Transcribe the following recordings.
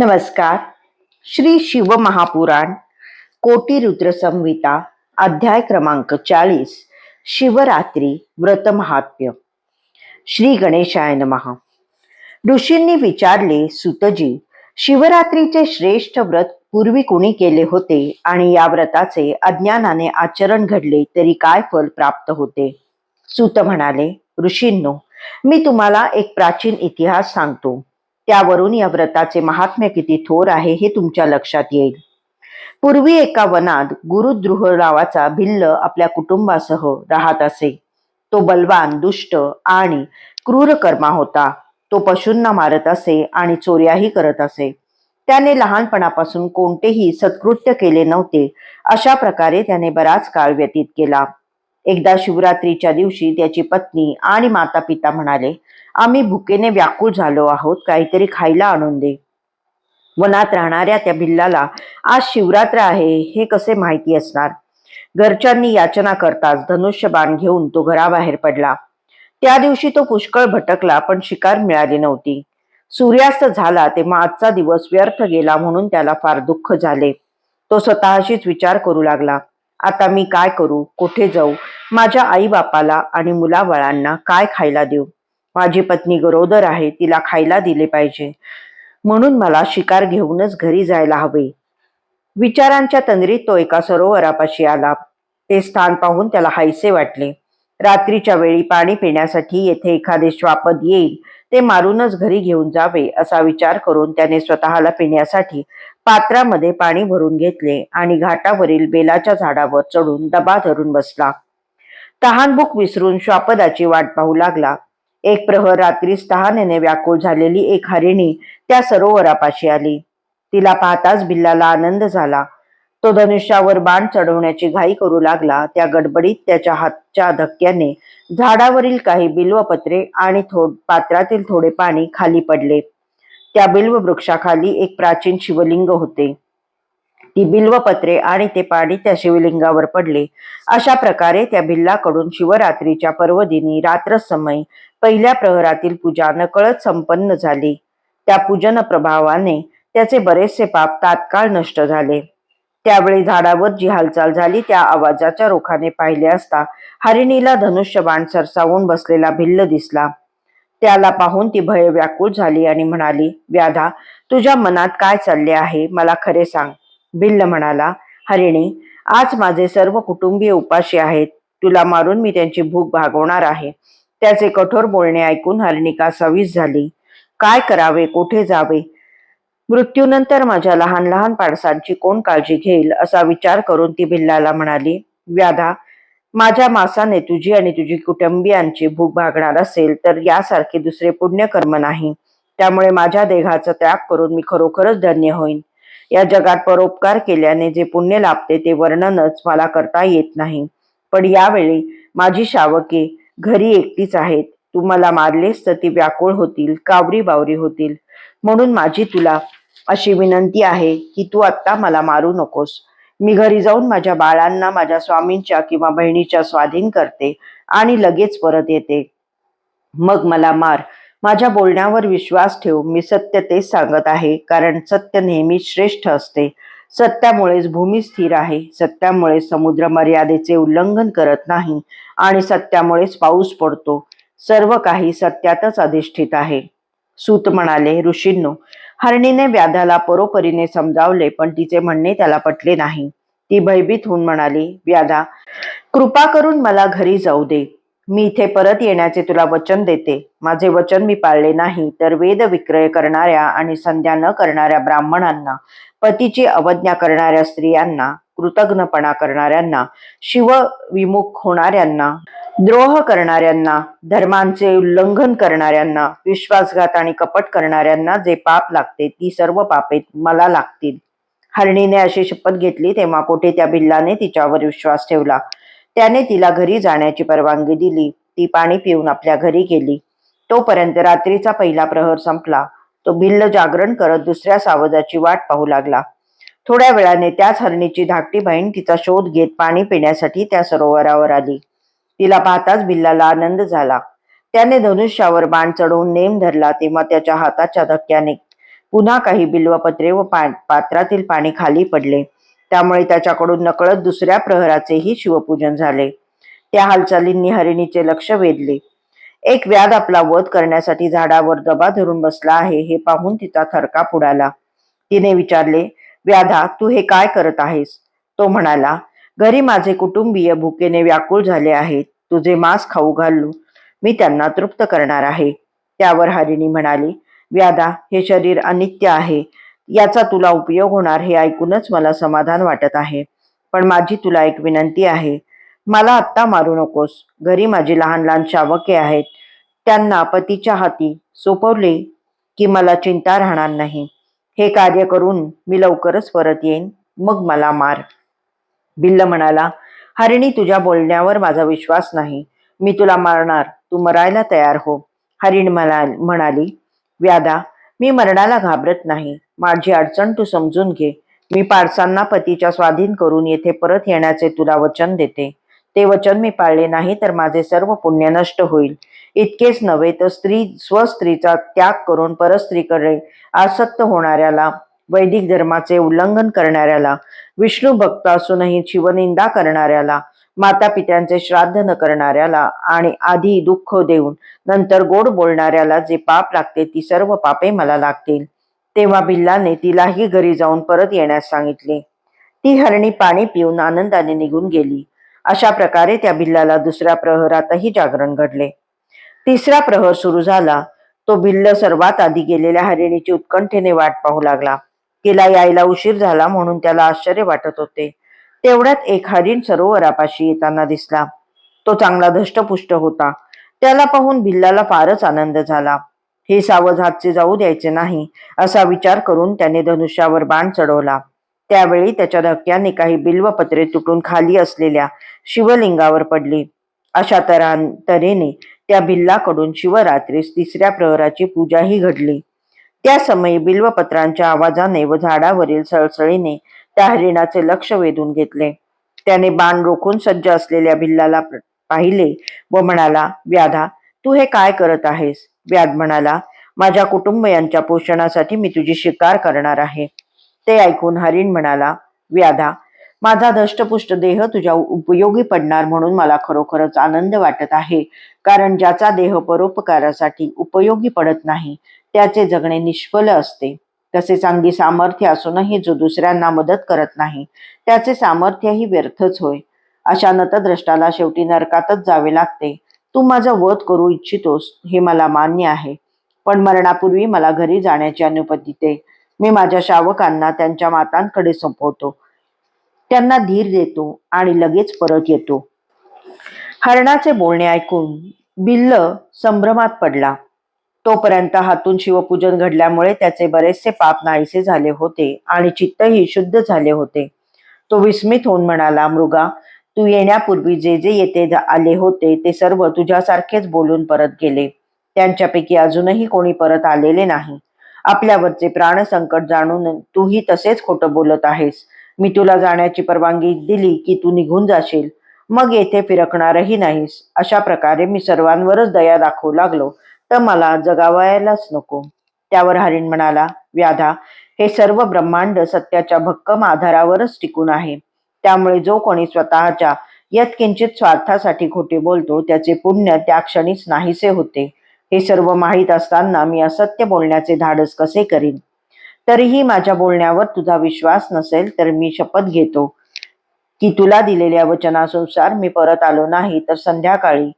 नमस्कार. श्री शिव महापुराण कोटी रुद्र संहिता अध्याय क्रमांक चाळीस शिवरात्री व्रत महात्म्य. श्री गणेशाय महा ऋषींनी विचारले सुतजी शिवरात्रीचे श्रेष्ठ व्रत पूर्वी कुणी केले होते आणि या व्रताचे अज्ञानाने आचरण घडले तरी काय फल प्राप्त होते? सुत म्हणाले ऋषींनो मी तुम्हाला एक प्राचीन इतिहास सांगतो. त्यावरून या व्रताचे महात्म्य किती थोर आहे हे तुमच्या लक्षात येईल. पूर्वी एका वनात गुरुद्रुह नावाचा भिल्ल आपल्या कुटुंबासह राहत असे. तो बलवान दुष्ट आणि क्रूर कर्मा होता. तो पशूंना मारत असे आणि चोऱ्याही करत असे. त्याने लहानपणापासून कोणतेही सत्कृत्य केले नव्हते. अशा प्रकारे त्याने बराच काळ व्यतीत केला. एकदा शिवरात्रीच्या दिवशी त्याची पत्नी आणि माता पिता म्हणाले आम्ही भुकेने व्याकुळ झालो आहोत. काहीतरी खायला आणून दे. वनात राहणाऱ्या त्या भिल्लाला आज शिवरात्र आहे हे कसे माहिती असणार? घरच्यांनी याचना करताच धनुष्य बाण घेऊन तो घराबाहेर पडला. त्या दिवशी तो पुष्कळ भटकला पण शिकार मिळाली नव्हती. सूर्यास्त झाला तेव्हा आजचा दिवस व्यर्थ गेला म्हणून त्याला फार दुःख झाले. तो स्वतःशीच विचार करू लागला. आता मी काय करू? कुठे जाऊ? माझ्या आई बापाला आणि मुलाबाळांना काय खायला देऊ? माझी पत्नी गरोदर आहे तिला खायला दिले पाहिजे. म्हणून मला शिकार घेऊनच घरी जायला हवे. विचारांच्या तंद्रीत तो एका सरोवरापाशी आला. ते स्थान पाहून त्याला हायसे वाटले. रात्रीच्या वेळी पाणी पिण्यासाठी येथे एखादे श्वापद येईल ते मारूनच घरी घेऊन जावे असा विचार करून त्याने स्वतःला पिण्यासाठी पात्रामध्ये पाणी भरून घेतले आणि घाटावरील बेलाच्या झाडावर चढून दबा धरून बसला. तहानभूक विसरून श्वापदाची वाट पाहू लागला. एक प्रहर रात्रीस तहानेने व्याकुळ झालेली एक हरिणी त्या सरोवरापाशी आली. तिला पाहताच बिल्लाला आनंद झाला. तो धनुष्यावर बाण चढवण्याची घाई करू लागला. त्या गडबडीत त्याच्या हातच्या धक्क्याने झाडावरील काही बिल्वपत्रे आणि थोड पात्रातील थोडे पाणी खाली पडले. त्या बिल्व वृक्षाखाली एक प्राचीन शिवलिंग होते. ती बिल्वपत्रे आणि ते पाणी त्या शिवलिंगावर पडले. अशा प्रकारे त्या भिल्लाकडून शिवरात्रीच्या पर्वदिनी रात्रसमयी पहिल्या प्रहरातील पूजा नकळत संपन्न झाली. त्या पूजन प्रभावाने त्याचे बरेचसे पाप तात्काळ नष्ट झाले. त्यावेळी झाडावर जी हालचाल झाली त्या आवाजाच्या रोखाने पाहिले असता हरिणीला धनुष्य बाण सरसावून बसलेला भिल्ल दिसला. त्याला पाहून ती भय व्याकुळ झाली आणि म्हणाली व्याधा तुझ्या मनात काय चालले आहे? मला खरे सांग. भिल्ल म्हणाला हरिणी आज माझे सर्व कुटुंबीय उपाशी आहेत. तुला मारून मी त्यांची भूक भागवणार आहे. त्याचे कठोर बोलणे ऐकून हरिणिका सवीस झाली. काय करावे? कोठे जावे? मृत्यूनंतर माझ्या लहान लहान पाडसांची कोण काळजी घेईल? असा विचार करून ती भिल्लाला म्हणाली व्याधा माझ्या मासाने तुझी आणि तुझी कुटुंबियांची भूक भागणार असेल तर यासारखे दुसरे पुण्यकर्म नाही. त्यामुळे माझ्या देहाचा त्याग करून मी खरोखरच धन्य होईन. या जगात परोपकार केल्याने जे पुण्य लाभते ते वर्णनच मला करता येत नाही. पण यावेळी माझी शावके घरी एकटीच आहेत. तू मला मारलेस तर ती व्याकुळ होतील कावरी बावरी होतील. म्हणून माझी तुला अशी विनंती आहे की तू आत्ता मला मारू नकोस. मी घरी जाऊन माझ्या बाळांना माझ्या स्वामींच्या किंवा बहिणीच्या स्वाधीन करते आणि लगेच परत येते. मग मला मार. माझ्या बोलण्यावर विश्वास ठेव मी सत्य तेच सांगत आहे कारण सत्य नेहमी श्रेष्ठ असते. सत्यामुळेच भूमी स्थिर आहे सत्यामुळे समुद्र मर्यादेचे उल्लंघन करत नाही आणि सत्यामुळेच पाऊस पडतो. सर्व काही सत्यातच अधिष्ठित आहे. सूत म्हणाले ऋषींनो हरणीने व्याधाला परोपरीने समजावले पण तिचे म्हणणे त्याला पटले नाही. ती भयभीत होऊन म्हणाली व्याधा कृपा करून मला घरी जाऊ दे. मी इथे परत येण्याचे तुला वचन देते. माझे वचन मी पाळले नाही तर वेद विक्रय करणाऱ्या आणि संध्या न करणाऱ्या ब्राह्मणांना पतीची अवज्ञा करणाऱ्या स्त्रियांना कृतज्ञपणा करणाऱ्यांना शिव विमुख होणाऱ्यांना द्रोह करणाऱ्यांना धर्मांचे उल्लंघन करणाऱ्यांना विश्वासघात आणि कपट करणाऱ्यांना जे पाप लागते ती सर्व पापे मला लागतील. हरणीने अशी शपथ घेतली तेव्हा कोठे त्या भिल्लाने तिच्यावर विश्वास ठेवला? त्याने तिला घरी जाण्याची परवानगी दिली. ती पाणी पिऊन आपल्या घरी गेली. तोपर्यंत रात्रीचा पहिला प्रहर संपला. तो भिल्ल जागरण करत दुसऱ्या सावजाची वाट पाहू लागला. थोड्या वेळाने त्याच हरणीची धाकटी बहीण तिचा शोध घेत पाणी पिण्यासाठी त्या सरोवरावर आली. तिला पाहताच बिल्लाला आनंद झाला. त्याने धनुष्यावर बाण चढवून नेम धरला तेव्हा त्याच्या हाताच्या धक्क्याने पुन्हा काही बिल्वपत्रे व पा पात्रातील पाणी खाली पडले. त्यामुळे त्याच्याकडून नकळत दुसऱ्या प्रहराचेही शिवपूजन झाले. त्या हालचालींनी हरिणीचे लक्ष वेधले. एक व्याध आपला वध करण्यासाठी झाडावर दबा धरून बसला आहे हे पाहून तिचा थरकाप उडाला. तिने विचारले व्याधा तू हे काय करत आहेस? तो म्हणाला घरी माझे कुटुंबीय भुकेने व्याकुळ झाले आहेत. तुझे मांस खाऊ घालू. मी त्यांना तृप्त करणार आहे. त्यावर हरिणी म्हणाली व्याधा हे शरीर अनित्य आहे. याचा तुला उपयोग होणार हे ऐकूनच मला समाधान वाटत आहे. पण माझी तुला एक विनंती आहे. मला आत्ता मारू नकोस. घरी माझी लहान लहान शावके आहेत. त्यांना पतीच्या हाती सोपवले की मला चिंता राहणार नाही. हे कार्य करून मी लवकरच परत येईन. मग मला मार. बिल्ल म्हणाला हरिणी तुझ्या बोलण्यावर माझा विश्वास नाही. मी तुला मारणार. तू मरायला तयार हो. हरिण म्हणाली व्यादा मी मरणाला घाबरत नाही. माझी अडचण तू समजून घे. मी पारसांना पतीच्या स्वाधीन करून येथे परत येण्याचे तुला वचन देते. ते वचन मी पाळले नाही तर माझे सर्व पुण्य नष्ट होईल. इतकेच नव्हे तर स्त्री स्वस्त्रीचा त्याग करून परस्त्रीकडे आसक्त होणाऱ्याला वैदिक धर्माचे उल्लंघन करणाऱ्याला विष्णू भक्त असूनही शिवनिंदा करणाऱ्याला माता पित्यांचे श्राद्ध न करणाऱ्याला आणि आधी दुःख देऊन नंतर गोड बोलणाऱ्याला जे पाप लागते ती सर्व पापे मला लागतील. तेव्हा भिल्लाने तिलाही घरी जाऊन परत येण्यास सांगितले. ती हरणी पाणी पिऊन आनंदाने निघून गेली. अशा प्रकारे त्या भिल्लाला दुसऱ्या प्रहरातही जागरण घडले. तिसरा प्रहर सुरू झाला. तो भिल्ल सर्वात आधी गेलेल्या हरिणीची उत्कंठेने वाट पाहू लागला. तिला यायला उशीर झाला म्हणून त्याला आश्चर्य वाटत होते. तेवढ्यात एक हरिण सरोवरापाशी येताना दिसला. तो चांगला धष्टपुष्ट होता. त्याला पाहून भिल्लाला फारच आनंद झाला. हे सावध हातचे जाऊ द्यायचे नाही असा विचार करून त्याने धनुष्यावर बाण चढवला. त्यावेळी त्याच्या धक्क्याने काही बिल्वपत्रे तुटून खाली असलेल्या शिवलिंगावर पडली. अशा तऱ्हेने त्या भिल्लाकडून शिवरात्रीस तिसऱ्या प्रहराची पूजाही घडली. त्या समयी बिल्वपत्रांच्या आवाजाने व झाडावरील सळसळीने त्या हरिणाचे लक्ष वेधून घेतले. त्याने बाण रोखून सज्ज असलेल्या भिल्लाला पाहिले व म्हणाला व्याधा तू हे काय करत आहेस व्याध म्हणाला माझ्या कुटुंबियांच्या पोषणासाठी मी तुझी शिकार करणार आहे ते ऐकून हरिण म्हणाला व्याधा माझा धष्टपुष्ट देह तुझ्या उपयोगी पडणार म्हणून मला खरोखरच आनंद वाटत आहे कारण ज्याचा देह परोपकारासाठी उपयोगी पडत नाही त्याचे जगणे निष्फल असते. तसे चांगली सामर्थ्य असूनही जो दुसऱ्यांना मदत करत नाही त्याचे सामर्थ्यही व्यर्थच होय. अशा नतद्रष्टाला शेवटी नरकातच जावे लागते. तू माझा वध करू इच्छितोस हे मला मान्य आहे. पण मरणापूर्वी मला घरी जाण्याची अनुमती दे. मी माझ्या शावकांना त्यांच्या मातांकडे संपवतो. त्यांना धीर देतो आणि लगेच परत येतो. हरणाचे बोलणे ऐकून बिल्ल संभ्रमात पडला. तोपर्यंत हातून शिवपूजन घडल्यामुळे त्याचे बरेचसे पाप नाहीसे झाले होते आणि चित्तही शुद्ध झाले होते. तो विस्मित होऊन म्हणाला मृगा तू येण्यापूर्वी जे जे येथे आले होते ते सर्व तुझ्यासारखेच बोलून परत गेले. त्यांच्यापैकी अजूनही कोणी परत आलेले नाही. आपल्यावरचे प्राणसंकट जाणून तूही तसेच खोटं बोलत आहेस. मी तुला जाण्याची परवानगी दिली की तू निघून जाशील. मग येथे फिरकणारही नाहीस. अशा प्रकारे मी सर्वांवरच दया दाखवू लागलो. तर मला जगावायलाच नको. त्यावर हरिण म्हणाला व्याधा हे सर्व ब्रह्मांड सत्याच्या भक्कम आधारावरच टिकून आहे. त्यामुळे जो कोणी स्वतःच्या यत्किंचित स्वार्थासाठी खोटे बोलतो त्याचे पुण्य त्या क्षणीच नाहीसे होते. हे सर्व माहीत असताना मी असत्य बोलण्याचे धाडस कसे करीन? तरीही माझ्या बोलण्यावर तुझा विश्वास नसेल तर मी शपथ घेतो. की तुला दिलेल्या वचनानुसार मी परत आलो नाही तर संध्याकाळी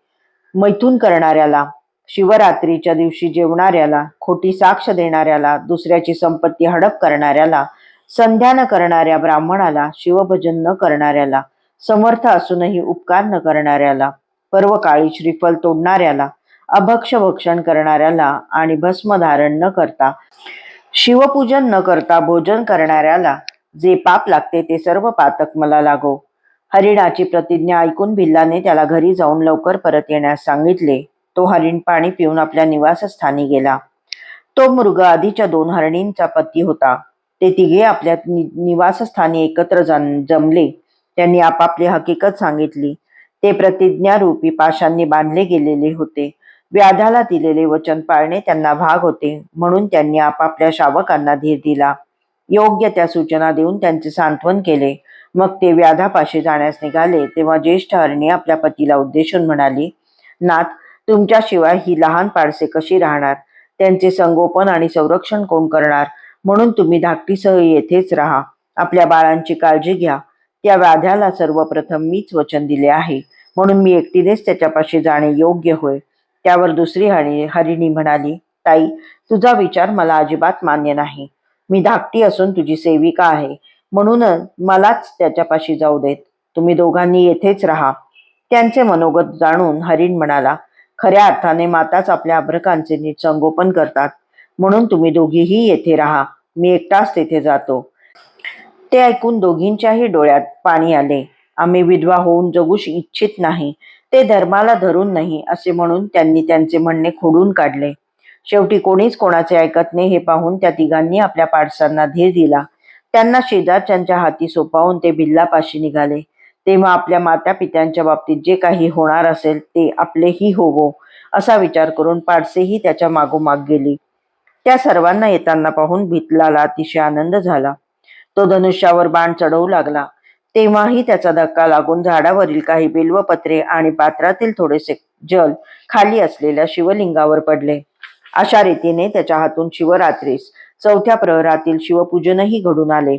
मैथून करणाऱ्याला शिवरात्रीच्या दिवशी जेवणाऱ्याला खोटी साक्ष देणाऱ्याला दुसऱ्याची संपत्ती हडप करणाऱ्याला संध्या न करणाऱ्या ब्राह्मणाला शिवभजन न करणाऱ्याला समर्थ असूनही उपकार न करणाऱ्याला पर्व काळी श्रीफल तोडणाऱ्याला अभक्ष भक्षण करणाऱ्याला आणि भस्म धारण न करता शिवपूजन न करता भोजन करणाऱ्याला जे पाप लागते ते सर्व पातक मला लागो. हरिणाची प्रतिज्ञा ऐकून भिल्लाने त्याला घरी जाऊन लवकर परत येण्यास सांगितले. तो हरिण पाणी पिऊन आपल्या निवासस्थानी गेला. तो मृग आधीच्या दोन हरणींचा पती होता. ते तिघे आपल्या निवासस्थानी एकत्र जमले. त्यांनी आपापली हकीकत सांगितली. ते प्रतिज्ञारूपी पाशांनी बांधले गेलेले होते. व्याधाला दिलेले वचन पाळणे त्यांना भाग होते. म्हणून त्यांनी आपापल्या शावकांना धीर दिला. योग्य त्या सूचना देऊन त्यांचे सांत्वन केले. मग ते व्याधापाशी जाण्यास निघाले. तेव्हा ज्येष्ठ हरणी आपल्या पतीला उद्देशून म्हणाली नाथ तुमच्याशिवाय ही लहान पारसे कशी राहणार? त्यांचे संगोपन आणि संरक्षण कोण करणार? म्हणून तुम्ही धाकटीसह येथेच राहा. आपल्या बाळांची काळजी घ्या. त्या व्याध्याला सर्वप्रथम मीच वचन दिले आहे. म्हणून मी एकटीनेच त्याच्यापाशी जाणे योग्य होय. त्यावर दुसरी हरि हरिणी म्हणाली ताई तुझा विचार मला अजिबात मान्य नाही. मी धाकटी असून तुझी सेविका आहे. म्हणूनच मलाच त्याच्यापाशी जाऊ देत. तुम्ही दोघांनी येथेच राहा. त्यांचे मनोगत जाणून हरिण म्हणाला खऱ्या अर्थाने माताच आपल्या अभ्रकांचे नीट संगोपन करतात. म्हणून तुम्ही दोघीही येथे राहा. मी एकटाच तेथे जातो. ते ऐकून दोघींच्याही डोळ्यात पाणी आले. आम्ही विधवा होऊन जगू श- इच्छित नाही. ते धर्माला धरून नाही असे म्हणून त्यांनी त्यांचे म्हणणे खोडून काढले. शेवटी कोणीच कोणाचे ऐकत नाही हे पाहून त्या तिघांनी आपल्या पाडसांना धीर दिला. त्यांना शेजारच्यांच्या हाती सोपावून ते बिल्लापाशी निघाले. तेव्हा आपल्या माता पित्यांच्या बाबतीत जे काही होणार असेल ते आपलेही होवो असा विचार करून पाडसेही त्याच्या मागोमाग गेली. त्या सर्वांना येताना पाहून भितलाला अतिशय आनंद झाला. तो धनुष्यावर बाण चढवू लागला. तेव्हाही त्याचा धक्का लागून झाडावरील काही बिल्वपत्रे आणि पात्रातील थोडेसे जल खाली असलेल्या शिवलिंगावर पडले. अशा रीतीने त्याच्या हातून शिवरात्रीस चौथ्या प्रहरातील शिवपूजनही घडून आले.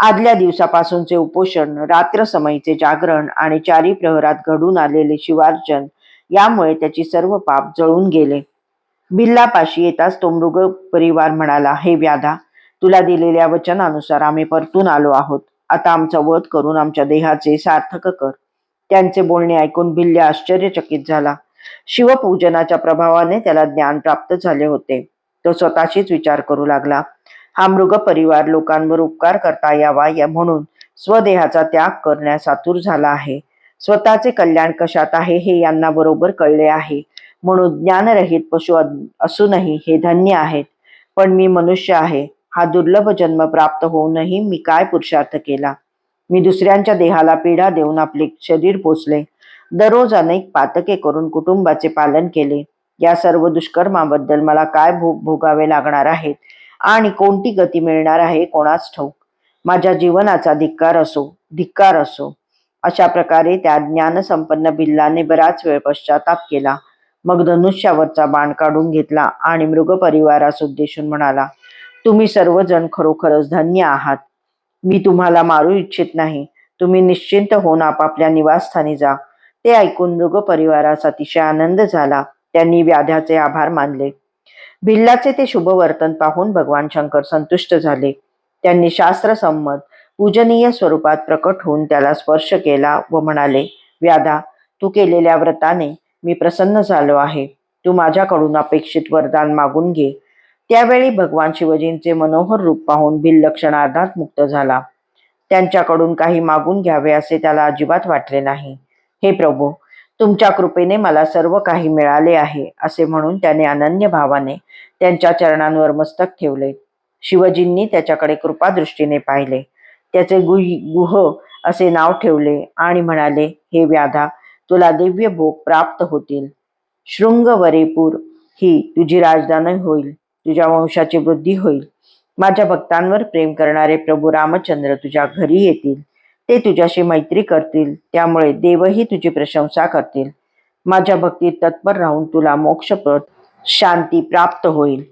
आदल्या दिवसापासूनचे उपोषण रात्र समयीचे जागरण आणि चारी प्रहरात घडून आलेले शिवार्जन यामुळे त्याची सर्व पाप जळून गेले. बिल्लापाशी येताच तो मृग परिवार म्हणाला हे व्याधा तुला दिलेल्या वचनानुसार आम्ही परतून आलो आहोत. आता आमचा वध करून आमच्या देहाचे सार्थक कर. त्यांचे बोलणे ऐकून भिल्ल्या आश्चर्यचकित झाला. शिवपूजनाच्या प्रभावाने त्याला ज्ञान प्राप्त झाले होते. तो स्वतःशीच विचार करू लागला. हा मृग परिवार लोकांवर उपकार करता यावा या म्हणून स्वदेहाचा त्याग करण्यास आतुर झाला आहे. स्वतःचे कल्याण कशात आहे हे यांना बरोबर कळले आहे. म्हणून ज्ञानरहित पशु असूनही हे धन्य आहेत. पण मी मनुष्य आहे. हा दुर्लभ जन्म प्राप्त होऊनही मी काय पुरुषार्थ केला? मी दुसऱ्यांच्या देहाला पीडा देऊन आपले शरीर पोचले दररोज अनेक पातके करून कुटुंबाचे पालन केले. या सर्व दुष्कर्माबद्दल मला काय भोग भोगावे लागणार आहेत? आणि कोणती गती मिळणार आहे कोणास ठाऊक. माझ्या जीवनाचा धिक्कार असो धिक्कार असो अशा प्रकारे त्या ज्ञानसंपन्न बिल्लाने बराच वेळ पश्चाताप केला. मग धनुष्यावरचा बाण काढून घेतला आणि मृग परिवारास उद्देशून म्हणाला तुम्ही सर्वजण खरोखरच धन्य आहात. मी तुम्हाला मारू इच्छित नाही. तुम्ही निश्चिंत होऊन आपापल्या निवासस्थानी जा. ते ऐकून मृग परिवारास अतिशय आनंद झाला. त्यांनी व्याध्याचे आभार मानले. भिल्लाचे ते शुभ वर्तन पाहून भगवान शंकर संतुष्ट झाले. त्यांनी शास्त्रसंमत पूजनीय स्वरूपात प्रकट होऊन त्याला स्पर्श केला व म्हणाले व्याधा तू केलेल्या व्रताने मी प्रसन्न झालो आहे. तू माझ्याकडून अपेक्षित वरदान मागून घे. त्यावेळी भगवान शिवजींचे मनोहर रूप पाहून भिल्ल क्षणार्धात मुक्त झाला. त्यांच्याकडून काही मागून घ्यावे असे त्याला अजिबात वाटले नाही. हे प्रभू तुमच्या कृपेने मला सर्व काही मिळाले आहे असे म्हणून त्याने अनन्य भावाने त्यांच्या चरणांवर मस्तक ठेवले. शिवजींनी त्याच्याकडे कृपादृष्टीने पाहिले. त्याचे गुही गुह असे नाव ठेवले आणि म्हणाले हे व्याधा तुला दिव्य भोग प्राप्त होतील. शृंग वरेपूर ही तुझी राजधानी होईल तुझ्या वंशाची वृद्धी होईल. माझ्या भक्तांवर प्रेम करणारे प्रभू रामचंद्र तुझ्या घरी येतील. ते तुझ्याशी मैत्री करतील. त्यामुळे देवही तुझी प्रशंसा करतील. माझ्या भक्तीत तत्पर राहून तुला मोक्षप्रद शांती प्राप्त होईल.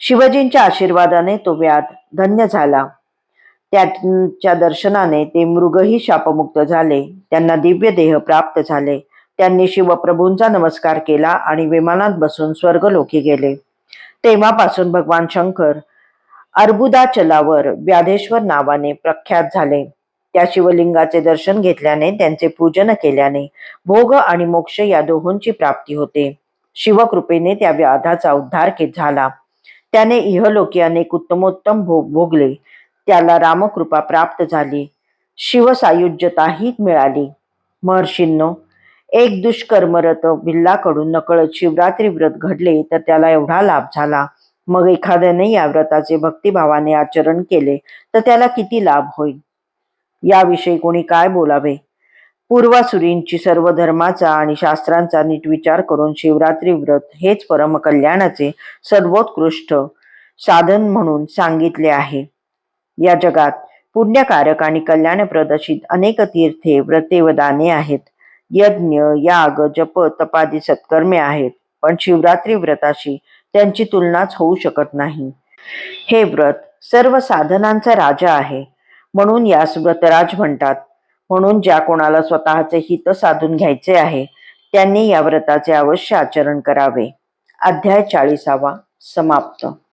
शिवजींच्या आशीर्वादाने तो व्याध धन्य झाला. त्यांच्या दर्शनाने ते मृगही शापमुक्त झाले. त्यांना दिव्य देह प्राप्त झाले. त्यांनी शिवप्रभूंचा नमस्कार केला आणि विमानात बसून स्वर्गलोकी गेले. तेव्हापासून भगवान शंकर अर्बुदाचलावर व्याधेश्वर नावाने प्रख्यात झाले. त्या शिवलिंगाचे दर्शन घेतल्याने त्यांचे पूजन केल्याने भोग आणि मोक्ष या दोहोंची प्राप्ती होते. शिवकृपेने त्या व्याधाचा उद्धार के झाला. त्याने इहलोकी अनेक उत्तमोत्तम भोग भोगले. त्याला रामकृपा प्राप्त झाली. शिवसायुज्यताही मिळाली. महर्षींनो एक दुष्कर्मरत भिल्लाकडून नकळत शिवरात्री व्रत घडले तर त्याला एवढा लाभ झाला. मग एखाद्याने या व्रताचे भक्तिभावाने आचरण केले तर त्याला किती लाभ होईल? याविषयी कोणी काय बोलावे? पूर्वासुरींची सर्व धर्माचा आणि शास्त्रांचा नीट विचार करून शिवरात्री व्रत हेच परमकल्याणाचे सर्वोत्कृष्ट साधन म्हणून सांगितले आहे. या जगात पुण्यकारक आणि कल्याणप्रद अशी अनेक तीर्थे व्रते व दाने आहेत. यज्ञ याग जप तपादी सत्कर्मे आहेत पण शिवरात्री व्रताशी त्यांची तुलनाच होऊ शकत नाही. हे व्रत सर्व साधनांचा राजा आहे. म्हणून यास व्रतराज म्हणतात. म्हणून ज्या कोणाला स्वतःचे हित साधून घ्यायचे आहे त्यांनी या व्रताचे अवश्य आचरण करावे. अध्याय चाळीसावा. समाप्त.